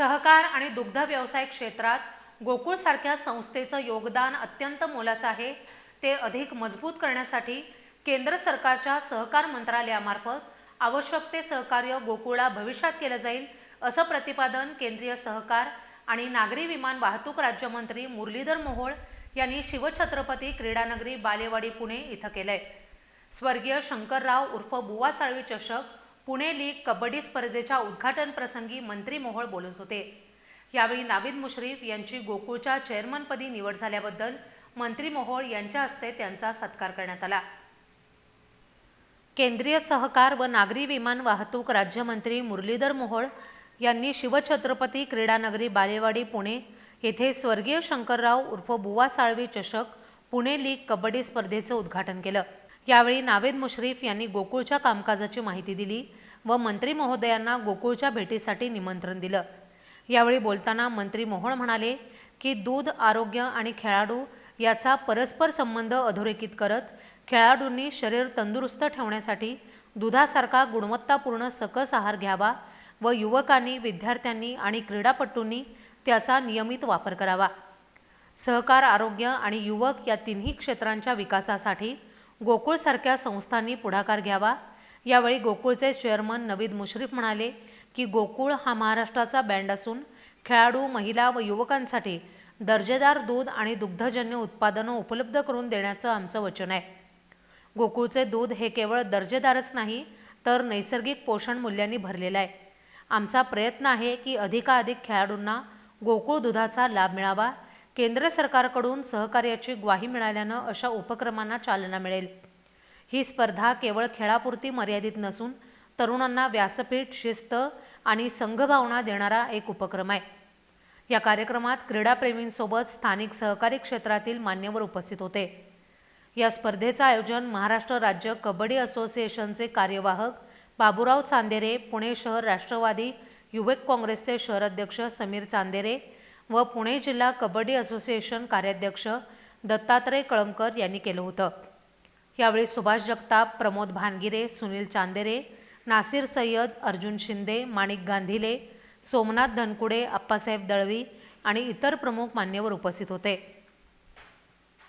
सहकार आणि दुग्ध व्यवसाय क्षेत्रात गोकुळसारख्या संस्थेचं योगदान अत्यंत मोलाचं आहे. ते अधिक मजबूत करण्यासाठी केंद्र सरकारच्या सहकार मंत्रालयामार्फत आवश्यक ते सहकार्य गोकुळला भविष्यात केलं जाईल असं प्रतिपादन केंद्रीय सहकार आणि नागरी विमान वाहतूक राज्यमंत्री मुरलीधर मोहोळ यांनी शिवछत्रपती क्रीडानगरी बालेवाडी पुणे इथं केलंय. स्वर्गीय शंकरराव उर्फ बुवा साळवी चषक पुणे लीग कबड्डी स्पर्धेच्या उद्घाटन प्रसंगी मंत्री मोहोळ बोलत होते. यावेळी नाविद मुश्रीफ यांची गोकुळच्या चेअरमनपदी निवड झाल्याबद्दल मंत्री मोहोळ यांच्या हस्ते त्यांचा सत्कार करण्यात आला. केंद्रीय सहकार व नागरी विमान वाहतूक राज्यमंत्री मुरलीधर मोहोळ यांनी शिवछत्रपती क्रीडानगरी बालेवाडी पुणे येथे स्वर्गीय शंकरराव उर्फ बुवा साळवी चषक पुणे लीग कबड्डी स्पर्धेचं उद्घाटन केलं. यावेळी नावेद मुश्रीफ यांनी गोकुळच्या कामकाजाची माहिती दिली व मंत्री महोदयांना गोकुळच्या भेटीसाठी निमंत्रण दिलं. यावेळी बोलताना मंत्री मोहोळ म्हणाले की दूध आरोग्य आणि खेळाडू याचा परस्पर संबंध अधोरेखित करत खेळाडूंनी शरीर तंदुरुस्त ठेवण्यासाठी दुधासारखा गुणवत्तापूर्ण सकस आहार घ्यावा व युवकांनी विद्यार्थ्यांनी आणि क्रीडापटूंनी त्याचा नियमित वापर करावा. सहकार आरोग्य आणि युवक या तिन्ही क्षेत्रांच्या विकासासाठी गोकुळसारख्या संस्थांनी पुढाकार घ्यावा. यावेळी गोकुळचे चेअरमन नवीद मुश्रीफ म्हणाले की गोकुळ हा महाराष्ट्राचा बँड असून खेळाडू महिला व युवकांसाठी दर्जेदार दूध आणि दुग्धजन्य उत्पादनं उपलब्ध करून देण्याचं आमचं वचन आहे. गोकुळचे दूध हे केवळ दर्जेदारच नाही तर नैसर्गिक पोषण मूल्यांनी भरलेलं आहे. आमचा प्रयत्न आहे की अधिकाधिक खेळाडूंना गोकुळ दुधाचा लाभ मिळावा केंद्र सरकारकडून सहकार्याची ग्वाही मिळाल्यानं अशा उपक्रमांना चालना मिळेल. ही स्पर्धा केवळ खेळापुरती मर्यादित नसून तरुणांना व्यासपीठ शिस्त आणि संघभावना देणारा एक उपक्रम आहे. या कार्यक्रमात क्रीडाप्रेमींसोबत स्थानिक सहकारी क्षेत्रातील मान्यवर उपस्थित होते. या स्पर्धेचं आयोजन महाराष्ट्र राज्य कबड्डी असोसिएशनचे कार्यवाहक बाबूराव चांदेरे पुणे शहर राष्ट्रवादी युवक काँग्रेसचे शहराध्यक्ष समीर चांदेरे व पुणे जिल्हा कबड्डी असोसिएशन कार्याध्यक्ष दत्तात्रय कळमकर यांनी केलं होतं. यावेळी सुभाष जगताप प्रमोद भानगिरे सुनील चांदेरे नासिर सय्यद अर्जुन शिंदे माणिक गांधीले सोमनाथ धनकुडे अप्पासाहेब दळवी आणि इतर प्रमुख मान्यवर उपस्थित होते.